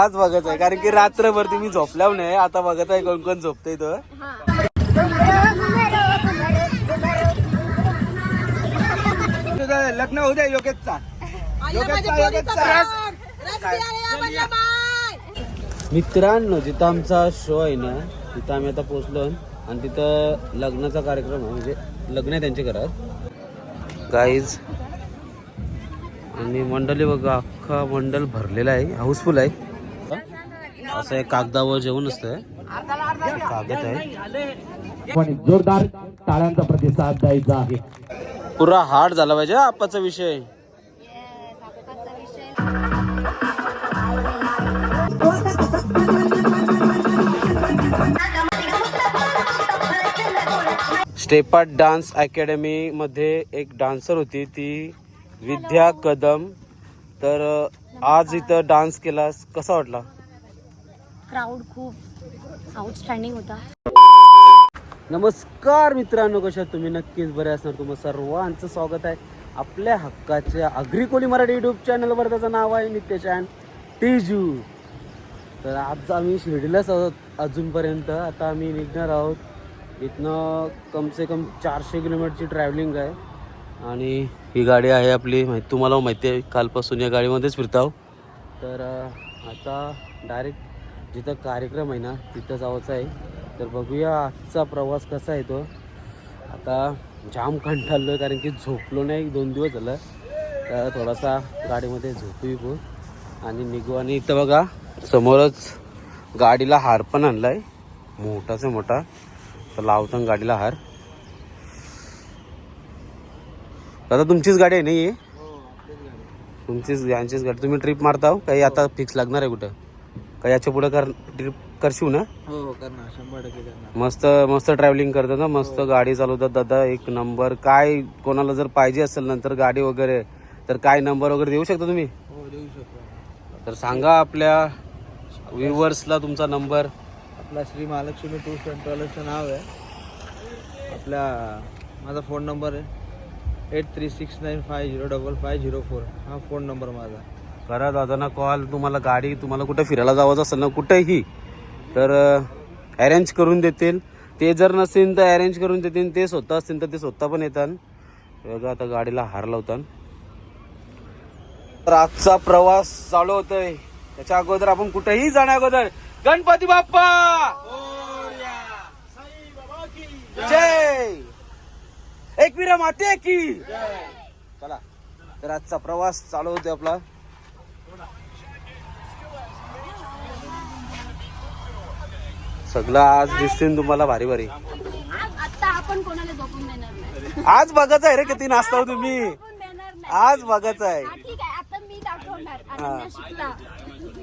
आज बघत आहे कारण की रात्रभर तुम्ही झोपल्यावर नाही आता बघत आहे कोण कोण झोपतंय तो. लग्न होऊ द्या योगेशचा. मित्रांनो जिथं आमचा शो आहे ना तिथं आम्ही आता पोहोचलो आणि तिथं लग्नाचा कार्यक्रम आहे म्हणजे लग्न आहे त्यांच्या घरात. गाईज आणि मंडळी बघा अख्खा मंडल भरलेला आहे हाऊसफुल आहे. असं एक कागदावर जेवण असतं कागद आहे. पण जोरदार टाळ्यांचा प्रतिसाद द्यायचा आहे. पुरा हार्ड झाला पाहिजे आपाचा विषय. स्टेपाट डान्स अकॅडमी मध्ये एक डान्सर होती ती विद्या कदम. तर आज इथं डान्स केलास कसा वाटला? क्राऊड खूप आउटस्टँडिंग होता. नमस्कार मित्रांनो कशा तुम्ही? नक्कीच बरे असणार. तुम्हाला सर्वांचं स्वागत आहे आपल्या हक्काच्या अग्रिकोली मराठी युट्यूब चॅनलवर त्याचं नाव आहे नित्यशान तेजू. तर आज आम्ही शिर्डीलाच आहोत अजूनपर्यंत. आता आम्ही निघणार आहोत. इथनं कम से कम चारशे किलोमीटरची ट्रॅव्हलिंग आहे. आणि ही गाडी आहे आपली माहिती तुम्हाला माहिती आहे कालपासून या गाडीमध्येच फिरताव तर आता डायरेक्ट जिथं कार्यक्रम आहे ना तिथं जायचं आहे. तर बघूया आजचा प्रवास कसा आहे तो. आता जाम कंटाळलो आहे कारण की झोपलो नाही दोन दिवस झालं. तर थोडासा गाडीमध्ये झोपू पण आणि निघू आणि इथं बघा समोरच गाडीला हार पण आणला आहे मोठाचा मोठा. तर लावताना गाडीला हार. दादा तुमचीच गाडी आहे नाही तुमचीच यांचीच गाडी. तुम्ही ट्रिप मारता हो? काही आता फिक्स लागणार आहे कुठं? काही याच्यापुढे कर ट्रिप करशील ना? हो करणार. शंभर टक्के करणार. मस्त मस्त ट्रॅव्हलिंग करतात ना? मस्त गाडी चालवतात. दादा एक नंबर काय कोणाला जर पाहिजे असेल नंतर गाडी वगैरे तर काय नंबर वगैरे देऊ शकता तुम्ही? हो देऊ शकतो. तर सांगा आपल्या व्ह्युअर्सला तुमचा नंबर आपला श्री महालक्ष्मी टूर्स अँड ट्रॅव्हल्सचं नाव आहे. आपल्या माझा फोन नंबर आहे. Eight three six nine five zero double five zero four हा फोन नंबर माझा. करा दादांना कॉल. तुम्हाला गाडी तुम्हाला कुठं फिरायला जावं असेल ना कुठंही तर अरेंज करून देतील. ते जर नसतील तर अरेंज करून देतील. ते स्वतः असतील तर ते स्वतः पण येतात. बघा आता गाडीला हार लावतात. तर आजचा प्रवास चालू होतोय. त्याच्या अगोदर आपण कुठेही जाण्या अगोदर. गणपती बाप्पा! जय! एकविरा माते की! चला. तर आजचा प्रवास चालू होतोय आपला. सगळं आज दिसतील तुम्हाला भारी भारी. आज बघायचं आहे रे किती नाचता हो तुम्ही. आज बघायचं आहे.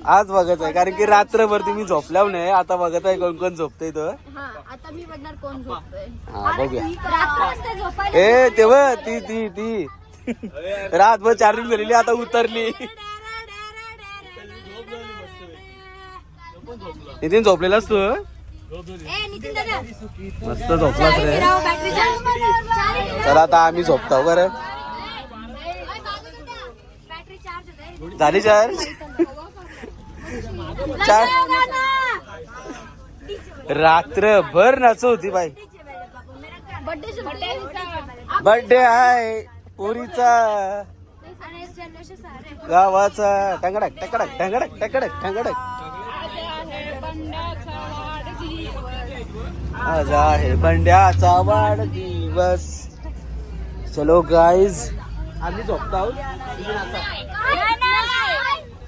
आज बघायचं आहे कारण की रात्रभर तुम्ही झोपल्यावर नाही आता बघत आहे कोण कोण झोपतय तो. हा बघूया. हे ए तेव्हा ती ती ती. रातभर चार्जिंग झालेली आता उतरली. नितीन झोपलेलास तू? मस्त झोपलास रे. चला आता आम्ही झोपतो बरं. बॅटरी चार्ज होते झाली चार्ज चार रात्रभर नाच होती बाई. बर्थडे बर्थडे आहे पोरीचा. गावाचा. टंगडक टकडक टंगडक टकडक टंगडक. आज आहे बंड्याचा वाढदिवस. चलो गाईज आम्ही झोपतो आहोत.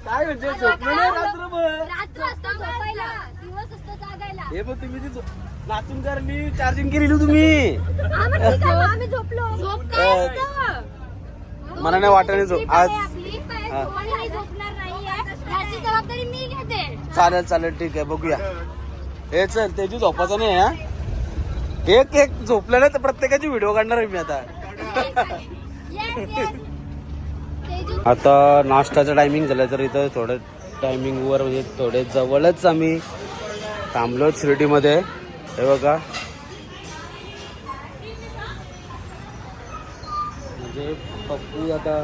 काय म्हणजे झोपलो नाही रात्रभर. रात्र असतं झोपायला दिवस असतो जागायला हे पण तुम्ही ती नाचून करली चार्जिंग केलेली तुम्ही. मग ठीक आहे, मग आम्ही झोपलो झोप काय असतं मला नाही वाटत नाही झोप आज आपली पण. तुम्हाला काही झोपणार नाहीये. याची जबाबदारी मी घेते. चालेल चालेल ठीक आहे बघूया. हे चल त्याची झोपाचं नाही हा? एक एक झोपलं नाही तर प्रत्येकाची व्हिडिओ काढणार आहे मी आता. आता नाश्ताचं टायमिंग झालं तर इथं थोडं टायमिंगवर म्हणजे थोडे जवळच आम्ही थांबलो शिर्डीमध्ये. हे बघा. म्हणजे पप्पू आता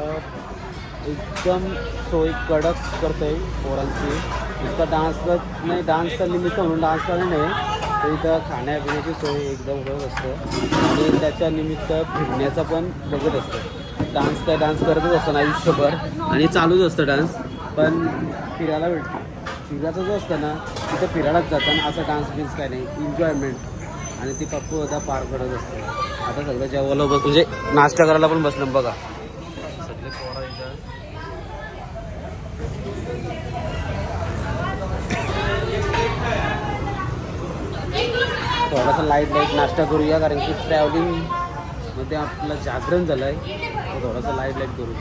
एकदम सोय कडक करतोय पोरांची. नुसता डान्स नाही डान्सचा निमित्त म्हणून डान्स करणे नाही. तर इथं खाण्यापिण्याची सोय एकदम होत असतं. आणि त्याच्या निमित्त फिरण्याचा पण बघत असतं. डान्स काय डान्स करतच असतं ना आयुष्यभर. आणि चालूच असतं डान्स पण फिरायला भेट फिरायचं जो असतं ना तिथं फिरायलाच जातं. असं डान्स बिन्स काय नाही. एन्जॉयमेंट आणि ती पप्पू होता पार करत असते. आता सगळं जेवायला बस म्हणजे नाश्ता करायला पण बसलं बघा. सगळे पोरा इथं थोडासा लाइट लाइट नाश्ता करूया कारण की ट्रॅव्हलिंगमध्ये आपलं जागरण झालं आहे थोडासा लाइट लाइट करू.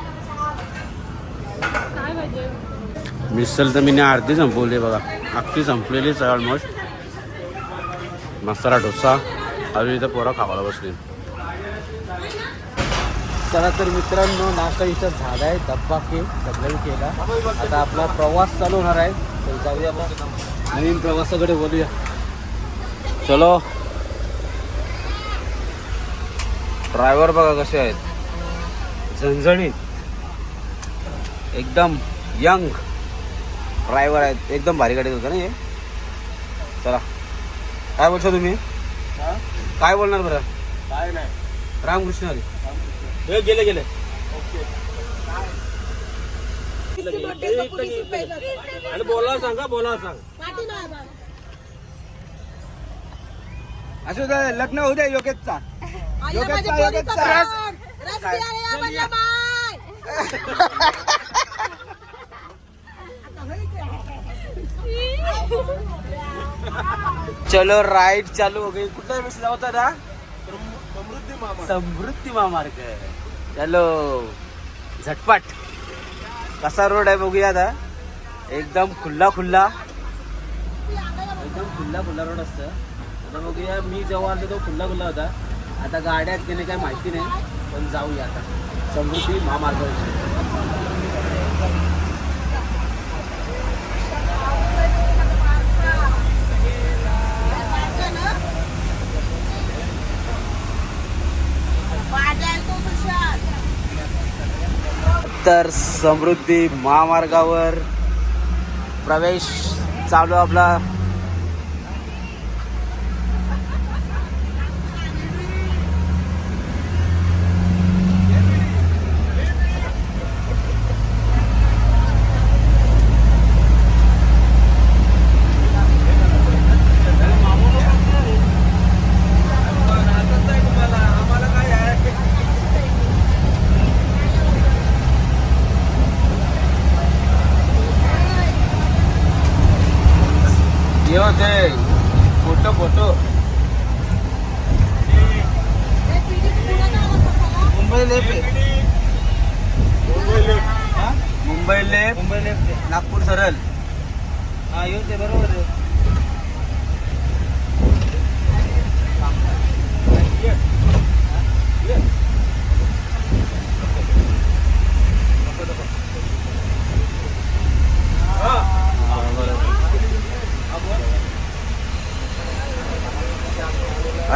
मिसल तर मी अर्धी संपवली बघा. अख्खी संपलेलीच आहे ऑलमोस्ट मसाला डोसा. अजून इथं पोरा खावायला बसली. चला तर मित्रांनो नाश्ता इथं झाला आहे. डब्बा के सगळं केला. आता आपला प्रवास चालू होणार आहे. तर जाऊया नवीन प्रवासाकडे बोलूया चलो. ड्रायव्हर बघा कसे आहेत. झणझणीत. एकदम यंग ड्रायव्हर आहेत. एकदम भारी गाडी होतं ना हे. चला. काय बोलता तुम्ही? काय बोलणार बरं? काय नाही. रामकृष्ण हरी. गेले गेले. आणि बोला सांगा बोला सांग. असं द्या, लग्न होऊ द्या योगेशचा. योगेशचा योगेशचा. चलो राईड चालू हो गई. कुठला बसला होता ना समृद्धी मामा समृद्धी महामार्ग. चलो झटपट. कसा रोड आहे बघूया आता. एकदम खुल्ला खुल्ला एकदम खुल्ला खुल्ला रोड असतं. आता बघूया मी जेव्हा आलो तो खुल्ला खुल्ला होता. आता गाड्या आहेत की काय माहिती नाही पण जाऊया आता. समृद्धी महामार्गावरची तर समृद्धी महामार्गावर प्रवेश चालू आपला.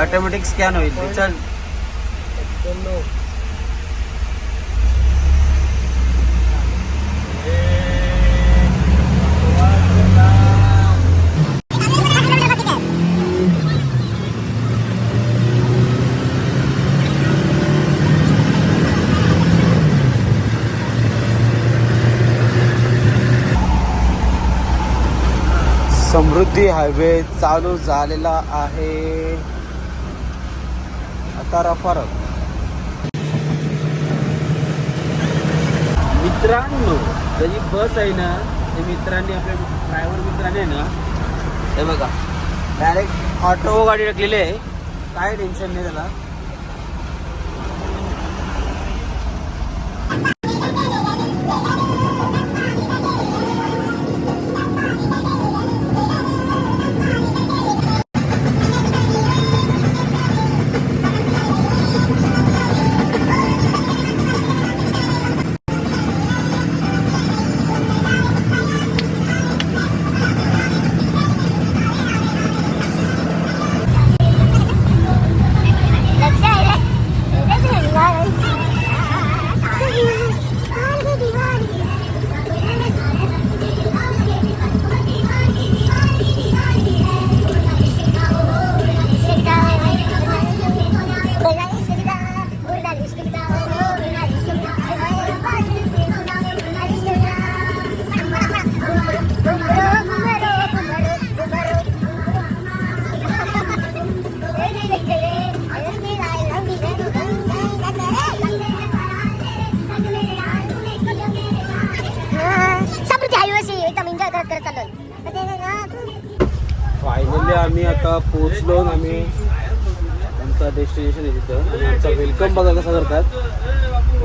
ऑटोमॅटिक स्कॅन होईल ते. चल समृद्धी हायवे चालू झालेला आहे सातारा फरक. मित्रांनो त्याची बस आहे ना ते मित्रांनी आपल्या ड्रायव्हर मित्राने आहे ना हे बघा डायरेक्ट ऑटो गाडी टाकलेली आहे. काय टेन्शन नाही त्याला. वेलकम बघा कसा करतात.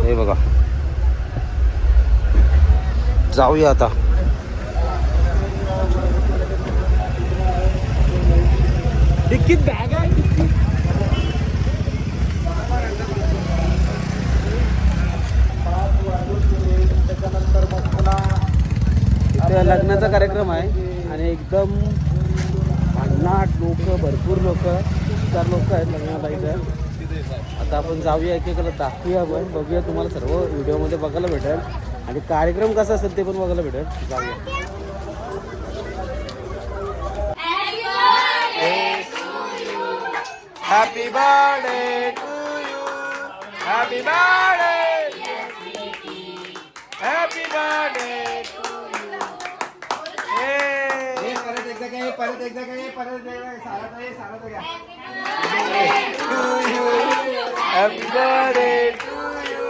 हे बघा. जाऊया आता. डिक्कीत बॅग आहे. इथे लग्नाचा कार्यक्रम आहे आणि एकदम भन्नाट लोक भरपूर लोक चार लोक आहेत लग्नाला इथं. आता आपण जाऊया एकेकाला दाखवूया पण बघूया तुम्हाला सर्व व्हिडिओमध्ये बघायला भेटेल. आणि कार्यक्रम कसा असेल ते पण बघायला भेटेल. जाऊया. Happy birthday to you happy birthday happy birthday परत एकदा काय परत एकदा काय परत एकदा सारा ये सारा घ्या to you happy birthday to you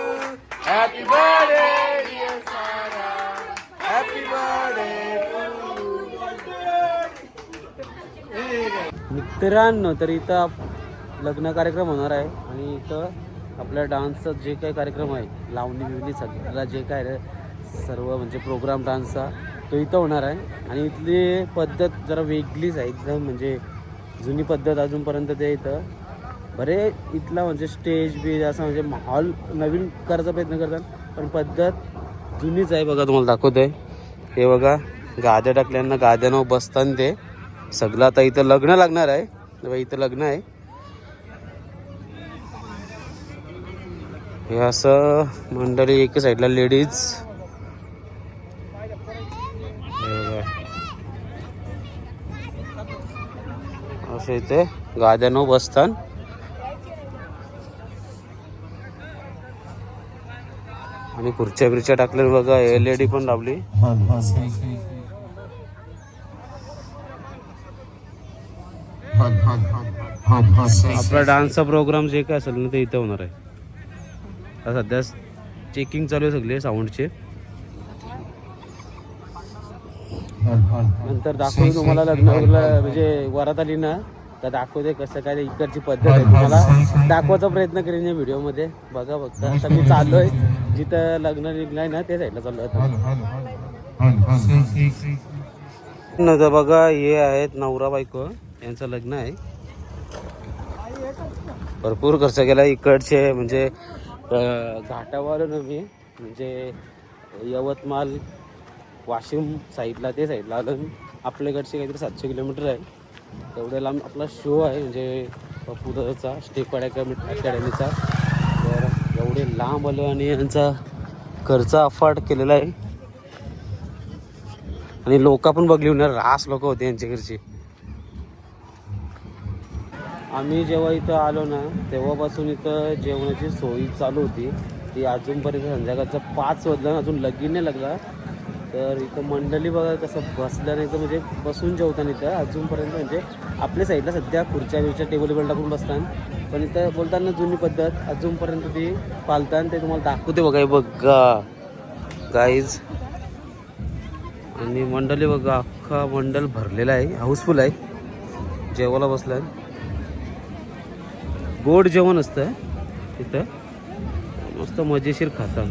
happy birthday happy birthday मित्रांनो तर इथं लग्न कार्यक्रम होणार आहे. आणि इथं आपल्या डान्सचा जे काही कार्यक्रम आहे लावणी बिवणी सगळ्याला जे काय सर्व म्हणजे प्रोग्राम डान्सचा तो इथं होणार आहे. आणि इथली पद्धत जरा वेगळीच आहे. एकदम म्हणजे जुनी पद्धत अजूनपर्यंत ते इथं. बरे इथला म्हणजे स्टेज बी असं म्हणजे हॉल नवीन करायचा प्रयत्न करतात पण पद्धत जुनीच आहे बघा तुम्हाला दाखवते हे बघा गाद्या टाकल्यांना गाद्यानं बसताना ते. सगळं आता इथं लग्न लागणार आहे. तेव्हा इथं लग्न आहे. हे असं मंडळी एका साईडला लेडीज असे इथे. गाद्यानो बसतान आणि खुर्च्या बिरच्या टाकल्या बघा एल ई डी पण लावली. आपला डान्सचा प्रोग्राम जे काय असेल ना ते इथं होणार आहे. आता सध्या चेकिंग चालू आहे सगळे साऊंडचे नंतर दाखवून तुम्हाला लग्न म्हणजे वरात आली ना. तर दाखवते कसं काय ते इकडची पद्धत आहे. तुम्हाला दाखवायचा प्रयत्न करेन या व्हिडिओमध्ये. बघा बघता आता मी चाललोय. जिथं लग्न निघलंय ना ते साईडला चाललोय आता. न तर बघा हे आहेत नवरा बायको. यांचं लग्न आहे. भरपूर खर्च केला इकडचे म्हणजे घाटावरून मी म्हणजे यवतमाळ वाशिम साईडला ते साईडला आलं. आपल्याकडचे काहीतरी सातशे किलोमीटर आहे. तेवढ्या लांब आपला शो आहे म्हणजे पुदचा स्टेप अकॅडमी अकॅडमीचा तर एवढे लांब आलो आणि यांचा खर्च अफाट केलेला आहे. आणि लोक पण बघली होणार रास लोक होते यांच्या घरचे. आम्ही जेव्हा इथं आलो ना तेव्हापासून इथं जेवणाची सोयी चालू होती. ती अजूनपर्यंत संध्याकाळचं पाच वाजलं अजून लगीन नाही लागला. तर इथं मंडळी बघा कसं बसल्याने तर म्हणजे बसून जेवताना इथं अजूनपर्यंत म्हणजे आपल्या साईडला सध्या खुर्च्या बिरच्या टेबल टेबल टाकून बसतात. पण इथं बोलताना जुनी पद्धत अजूनपर्यंत ती पालतात ते तुम्हाला दाखवते बघा हे बघा. गाईज आणि मंडळी बघा अख्खा मंडल भरलेला आहे हाऊसफुल आहे. जेवायला बसलाय. गोड जेवण असतं तिथं मस्त मजेशीर खातात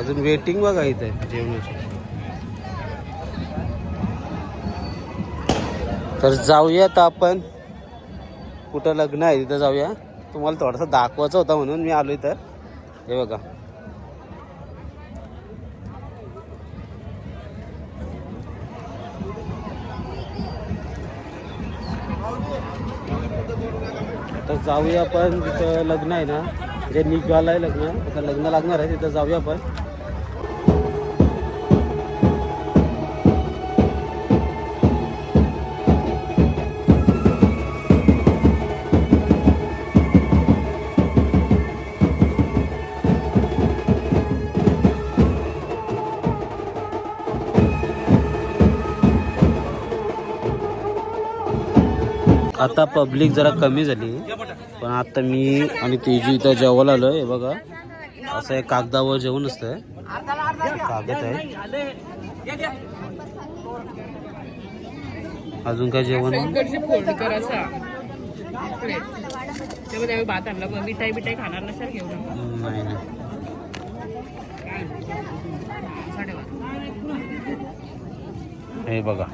अजून वेटिंग बघा इथं जेवणाची. तर जाऊया आपण. कुठं लग्न आहे तिथं जाऊया. तुम्हाला थोडासा दाखवायचा होता म्हणून मी आलो इथं. हे बघा. तर जाऊया आपण. तिथं लग्न आहे ना म्हणजे जे निघालं आहे लग्न. आता लग्न लागणार आहे तिथं जाऊया आपण. आता पब्लिक जरा कमी झाली. पण आता मी आणि तेजी इथं जेवायला आलो हे बघा. असं एक कागदावर जेवण असतं कागद आहे. अजून काय जेवण? आहे? फोल्ड करायचा तेव्हा भात आणला मग मिठाई बिठाई खाणार नसेल घेऊन ये. नाही नाही हे बघा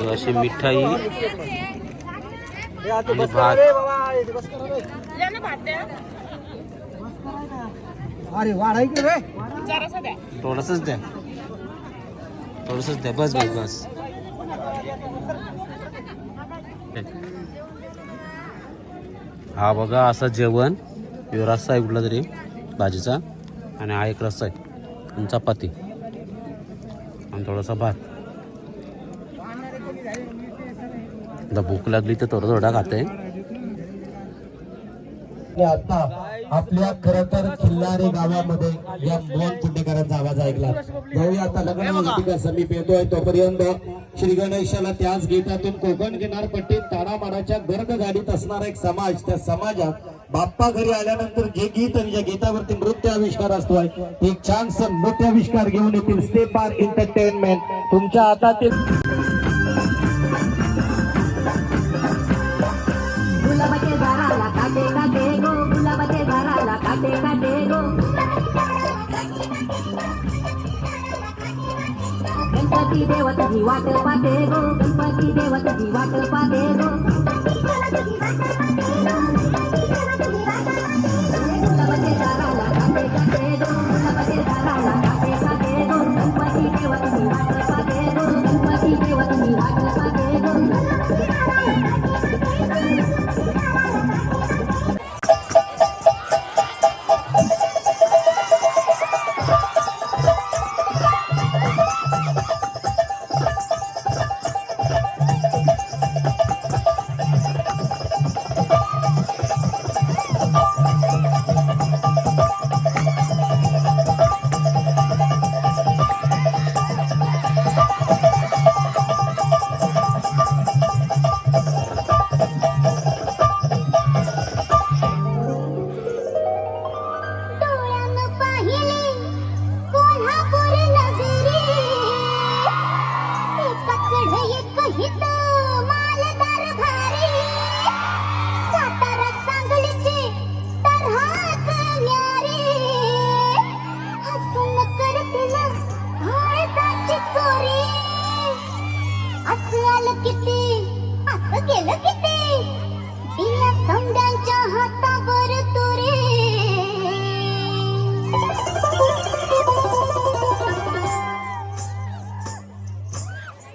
ही अशी मिठाई आणि भात. जरासा द्या. थोडंसंच द्या. थोडंसंच द्या. बस बस बस. हा बघा असं जेवण. रस्सा आहे कुठला तरी भाजीचा. आणि हा एक रस्सा आहे. आणि चपाती. आणि थोडासा भात. आता भूक लागली तर थोडा थोडा खाते. आणि आता आपल्या खर तर किल्लारे गावामध्ये या मोहन कुंडेकरांचा आवाज ऐकला. जाऊया आता लग्न समीप येतोय तोपर्यंत श्री गणेशाला त्याच गीतातून कोकण किनारपट्टीत ताडामाडाच्या गर्द गाडीत असणारा एक समाज त्या समाजात बाप्पा घरी आल्यानंतर जे गीत आणि ज्या गीतावरती नृत्य आविष्कार असतोय ते एक छानस नृत्य आविष्कार घेऊन येतील. स्टेप आर एंटरटेनमेंट तुमच्या हातातील गणपती देव तुझी वाट पाहते गो गणपती देव तुझी वाट पाहते गो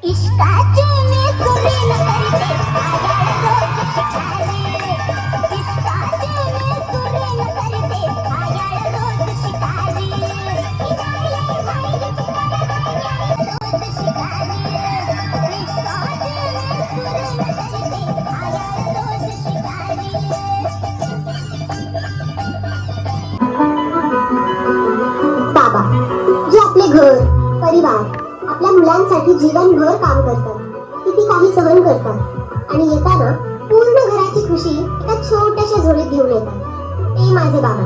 ಇಷ್ಟ मुलांसाठी जीवनभर काम करतात किती काही सहन करतात आणि येताना पूर्ण घराची खुशी एका छोट्याशा झोळीत घेऊन येतात. ते माझे बाबा.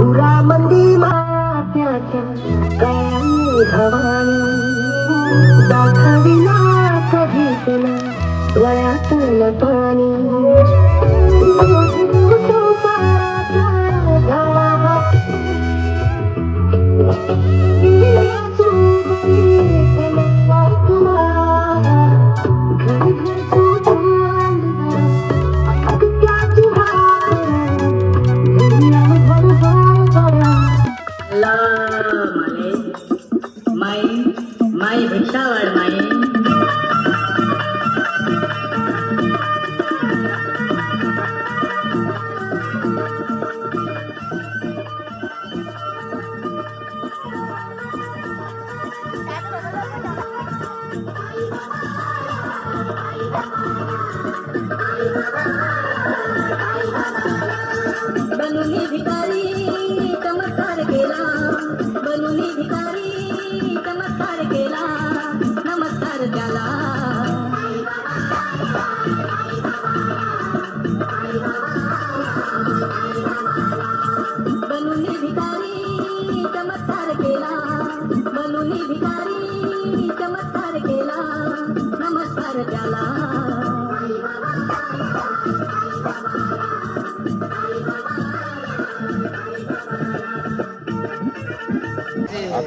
उरा मंदी मात्याच्या Thank you.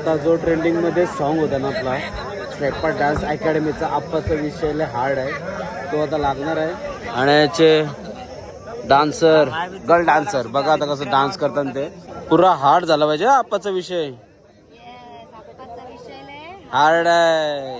आता जो ट्रेंडिंगमध्ये सॉन्ग होता ना आपला स्टेपा डान्स अकॅडमीचा आप्पाचा विषय लय हार्ड आहे. तो आता लागणार आहे. आणि याचे डान्सर गर्ल डान्सर बघा आता कसं डान्स करतात ते. पुरा हार्ड झाला पाहिजे आप्पाचा विषय. हार्ड आहे.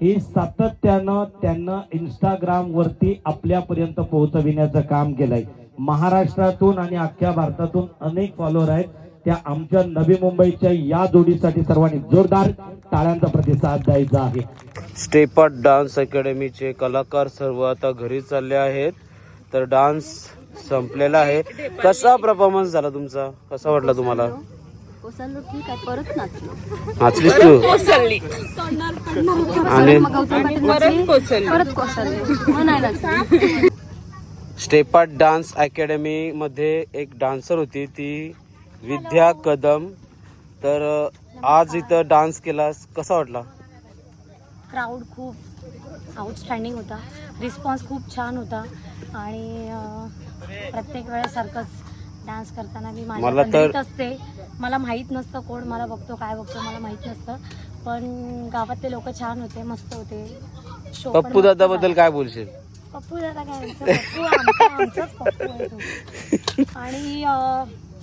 हे सातत्यानं त्यांना इंस्टाग्राम वरती आपल्यापर्यंत पोहोचविण्याचं काम केलंय. महाराष्ट्रातून आणि अख्ख्या भारतातून अनेक फॉलोअर आहेत. त्या आमच्या नवी मुंबईच्या या जोडीसाठी सर्वांनी जोरदार टाळ्यांचा प्रतिसाद द्यायचा आहे. स्टेपट डान्स अकॅडमीचे कलाकार सर्व आता घरी चालले आहेत. तर डान्स संपलेला आहे. कसा परफॉर्मन्स झाला तुमचा? कसा वाटला तुम्हाला? कोसळलो ठीक आहे परत नाचलो. नाचलीस तू? कोसळली. आणि? मग गौतम पाटील परत कोसळली. परत कोसळले. मग नाही नाचले. स्टेपाट डान्स अकॅडमी मध्ये एक डान्सर होती ती विद्या कदम. तर अ, आज इथं डान्स केलास कसा वाटला? क्राऊड खूप आउटस्टँडिंग होता. रिस्पॉन्स खूप छान होता. आणि अं, प्रत्येक वेळेसारखंच डान्स करताना मी माझ्या तर- असते. मला माहीत नसतं कोण मला बघतो काय बघतो मला माहीत नसतं. पण गावातले लोक छान होते मस्त होते. Show पण पप्पू मस्त दादा बद्दल झाला. काय बोलशील? पप्पू दादा काय आमचा? पप्पू आमचा आमचाच पप्पू आहे तो. आणि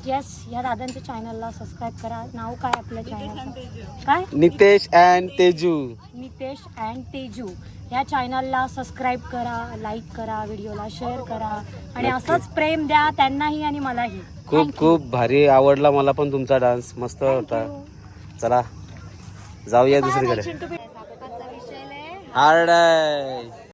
येस या दादांच्या चॅनलला सबस्क्राईब करा. नाव काय आपल्या चॅनलचं काय? नितेश अँड तेजू. नितेश अँड तेजू. या चॅनलला सबस्क्राईब करा लाईक करा व्हिडिओला शेअर करा. आणि असंच प्रेम द्या त्यांनाही आणि मलाही. खूप खूप भारी आवडला मला पण तुमचा डान्स मस्त होता. चला जाऊया दुसरीकडे. हार्ड आहे.